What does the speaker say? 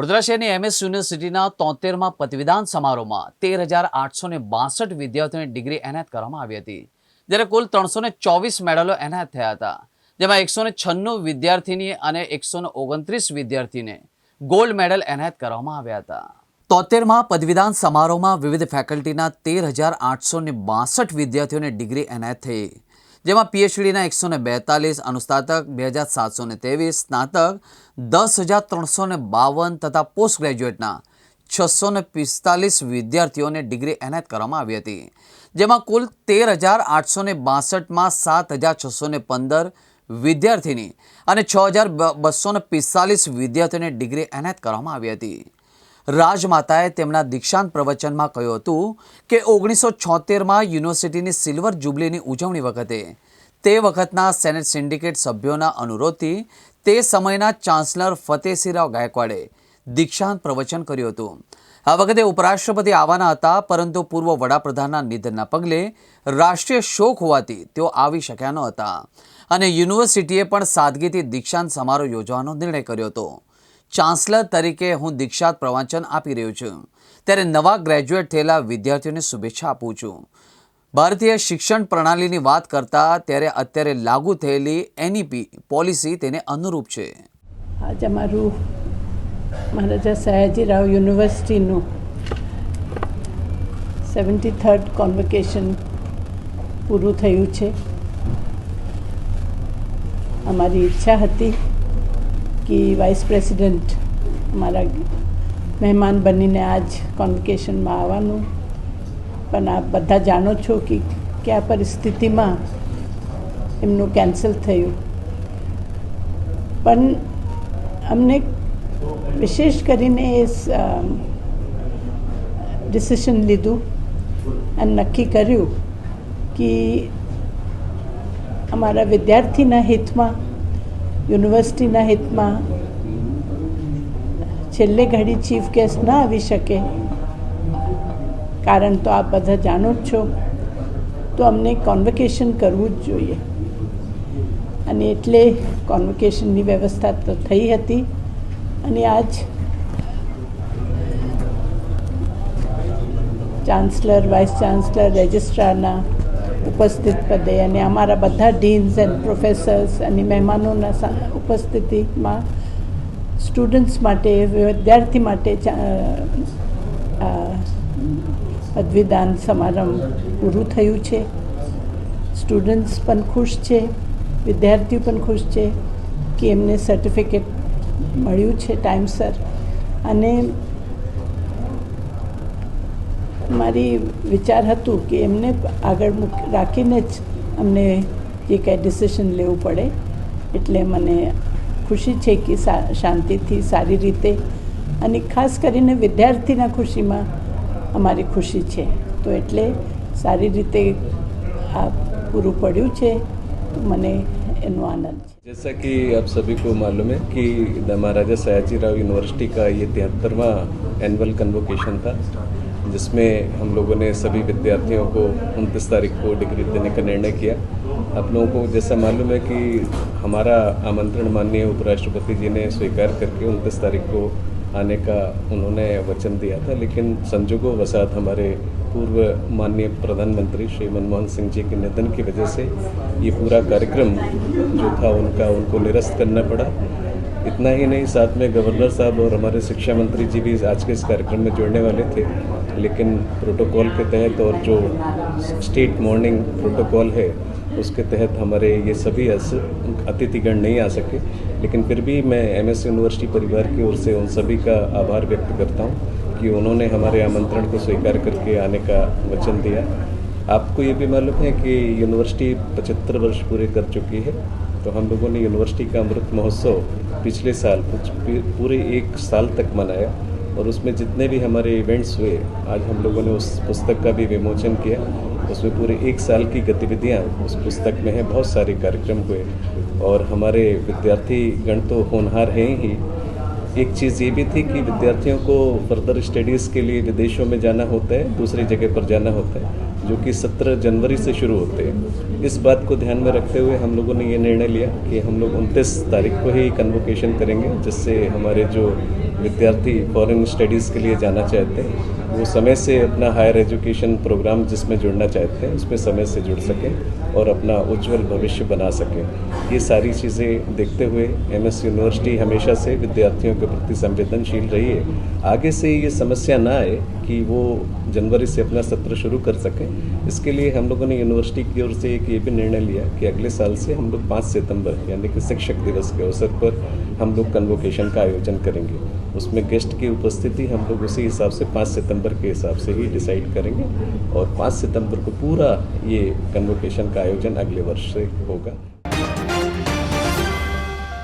વડોદરા શહેરની એમએસ યુનિવર્સિટીના તોતેરમાં પદવીદાન સમારોહમાં તેર હજાર આઠસો ને બાસઠ વિદ્યાર્થીઓને ડિગ્રી એનાયત કરવામાં આવી હતી, જ્યારે કુલ ત્રણસો ને ચોવીસ મેડલો એનાયત થયા હતા, જેમાં એકસો ને છન્નું વિદ્યાર્થીની અને એકસો ને ઓગણત્રીસ વિદ્યાર્થીને ગોલ્ડ મેડલ એનાયત કરવામાં આવ્યા હતા. તોતેરમાં પદવીદાન સમારોહમાં વિવિધ ફેકલ્ટીના તેર હજાર આઠસો ને બાસઠ વિદ્યાર્થીઓને ડિગ્રી એનાયત થઈ જેમાં પીએચડીના એકસો ને બેતાલીસ, અનુસ્નાતક બે હજાર સાતસો ને ત્રેવીસ, સ્નાતક દસ હજાર ત્રણસો ને બાવન તથા પોસ્ટ ગ્રેજ્યુએટના છસો ને પિસ્તાલીસ વિદ્યાર્થીઓને ડિગ્રી એનાયત કરવામાં આવી હતી. જેમાં કુલ તેર હજાર આઠસો ને બાસઠમાં સાત હજાર છસો ને પંદર વિદ્યાર્થીની અને છ હજાર બસો ને પિસ્તાલીસ વિદ્યાર્થીઓને ડિગ્રી એનાયત કરવામાં આવી હતી. રાજમાતાએ તેમના દીક્ષાંત પ્રવચનમાં કહ્યું હતું કે ઓગણીસો છોતેરમાં યુનિવર્સિટીની સિલ્વર જુબલીની ઉજવણી વખતે તે વખતના સેનેટ સિન્ડિકેટ સભ્યોના અનુરોધથી તે સમયના ચાન્સલર ફતેસિંહરાવ ગાયકવાડે દીક્ષાંત પ્રવચન કર્યું હતું. આ વખતે ઉપરાષ્ટ્રપતિ આવવાના હતા, પરંતુ પૂર્વ વડાપ્રધાનના નિધનના પગલે રાષ્ટ્રીય શોક હોવાથી તેઓ આવી શક્યા ન હતા અને યુનિવર્સિટીએ પણ સાદગીથી દીક્ષાંત સમારોહ યોજવાનો નિર્ણય કર્યો હતો. ચાન્સલર તરીકે હું દીક્ષાત પ્રવચન આપી રહ્યો છું. ત્યારે નવા ગ્રેજ્યુએટ થયેલા વિદ્યાર્થીઓને શુભેચ્છા આપું છું. ભારતીય શિક્ષણ પ્રણાલીની વાત કરતા ત્યારે અત્યારે લાગુ થયેલી એનઈપી પોલિસી તેને અનુરૂપ છે. આજ અમારું મહારાજા સયાજીરાવ યુનિવર્સિટીનું સેવન્ટી થર્ડ કોન્વોકેશન પૂરું થયું છે. અમારી ઈચ્છા હતી કે વાઇસ પ્રેસિડેન્ટ મારા મહેમાન બનીને આજ કોન્વિકેશનમાં આવવાનું. પણ આપ બધા જાણો છો કે કયા પરિસ્થિતિમાં એમનું કેન્સલ થયું. પણ અમને વિશેષ કરીને એ ડિસિશન લીધું અને નક્કી કર્યું કે અમારા વિદ્યાર્થીના હિતમાં યુનિવર્સિટીના હિતમાં છેલ્લે ઘડી ચીફ ગેસ્ટ ન આવી શકે કારણ તો આપ બધા જાણો જ છો તો અમને કોન્વોકેશન કરવું જ જોઈએ અને એટલે કોન્વોકેશનની વ્યવસ્થા તો થઈ હતી અને આજ ચાન્સલર વાઇસ ચાન્સલર રજિસ્ટ્રારના ઉપસ્થિત પદે અને અમારા બધા ડીન્સ એન્ડ પ્રોફેસર્સ અને મહેમાનોના ઉપસ્થિતિમાં સ્ટુડન્ટ્સ માટે, વિદ્યાર્થી માટે પદવીદાન સમારંભ પૂરું થયું છે. સ્ટુડન્ટ્સ પણ ખુશ છે, વિદ્યાર્થીઓ પણ ખુશ છે કે એમને સર્ટિફિકેટ મળ્યું છે ટાઈમસર અને મારી વિચાર હતું કે એમને આગળ મૂક રાખીને જ અમને જે કાંઈ ડિસિશન લેવું પડે એટલે મને ખુશી છે કે સા- શાંતિથી સારી રીતે અને ખાસ કરીને વિદ્યાર્થીના ખુશીમાં અમારી ખુશી છે તો એટલે સારી રીતે આ પૂરું પડ્યું છે તો મને એનો આનંદ છે जैसा कि आप सभी को मालूम है कि the Maharaja Sayaji Rao university का ये तिहत्तरवा एनुअल कन्वोकेशन था जिसमें हम लोगों ने सभी विद्यार्थियों को उनतीस तारीख को डिग्री देने का निर्णय किया। आप लोगों को जैसा मालूम है कि हमारा आमंत्रण माननीय उपराष्ट्रपति जी ने स्वीकार करके उनतीस तारीख को आने का उन्होंने वचन दिया था, लेकिन संजोगों वसात हमारे पूर्व माननीय प्रधानमंत्री श्री मनमोहन सिंह जी के निधन की वजह से ये पूरा कार्यक्रम जो था उनका उनको निरस्त करना पड़ा। इतना ही नहीं, साथ में गवर्नर साहब और हमारे शिक्षा मंत्री जी भी आज के इस कार्यक्रम में जुड़ने वाले थे। लेकिन प्रोटोकॉल के तहत और जो स्टेट मॉर्निंग प्रोटोकॉल है, उसके तहत हमारे ये सभी अतिथिगण नहीं आ सके। लेकिन फिर भी मैं एम यूनिवर्सिटी परिवार की ओर से उन सभी का आभार व्यक्त करता हूँ कि उन्होंने हमारे आमंत्रण को स्वीकार करके आने का वचन दिया। आपको ये भी मालूम है कि यूनिवर्सिटी पचहत्तर वर्ष पूरे कर चुकी है तो हम लोगों ने यूनिवर्सिटी का अमृत महोत्सव पिछले साल, पूरे एक साल तक मनाया। और उसमें जितने भी हमारे इवेंट्स हुए, आज हम लोगों ने उस पुस्तक का भी विमोचन किया। उसमें पूरे एक साल की गतिविधियाँ उस पुस्तक में हैं, बहुत सारे कार्यक्रम हुए। और हमारे विद्यार्थी गण तो होनहार हैं ही। एक चीज़ ये भी थी कि विद्यार्थियों को फर्दर स्टडीज़ के लिए विदेशों में जाना होता है, दूसरी जगह पर जाना होता है, जो कि 17 जनवरी से शुरू होते हैं। इस बात को ध्यान में रखते हुए हम लोगों ने ये निर्णय लिया कि हम लोग उनतीस तारीख को ही कन्वोकेशन करेंगे, जिससे हमारे जो विद्यार्थी फॉरेन स्टडीज़ के लिए जाना चाहते हैं, वो समय से अपना हायर एजुकेशन प्रोग्राम जिसमें जुड़ना चाहते हैं उसमें समय से जुड़ सकें। और अपना उज्जवल भविष्य बना सकें। ये सारी चीज़ें देखते हुए एमएस यूनिवर्सिटी हमेशा से विद्यार्थियों के प्रति संवेदनशील रही है आगे से ये समस्या ना आए कि वो जनवरी से अपना सत्र शुरू कर सकें। इसके लिए हम लोगों ने यूनिवर्सिटी की ओर से एक ये भी निर्णय लिया कि अगले साल से हम लोग पाँच सितंबर, यानी कि शिक्षक दिवस के अवसर पर हम लोग कन्वोकेशन का आयोजन करेंगे। उसमें गेस्ट की उपस्थिति हम लोग उसी हिसाब से पाँच सितंबर के हिसाब से ही डिसाइड करेंगे और पाँच सितंबर को पूरा ये कन्वोकेशन का आयोजन अगले वर्ष से होगा।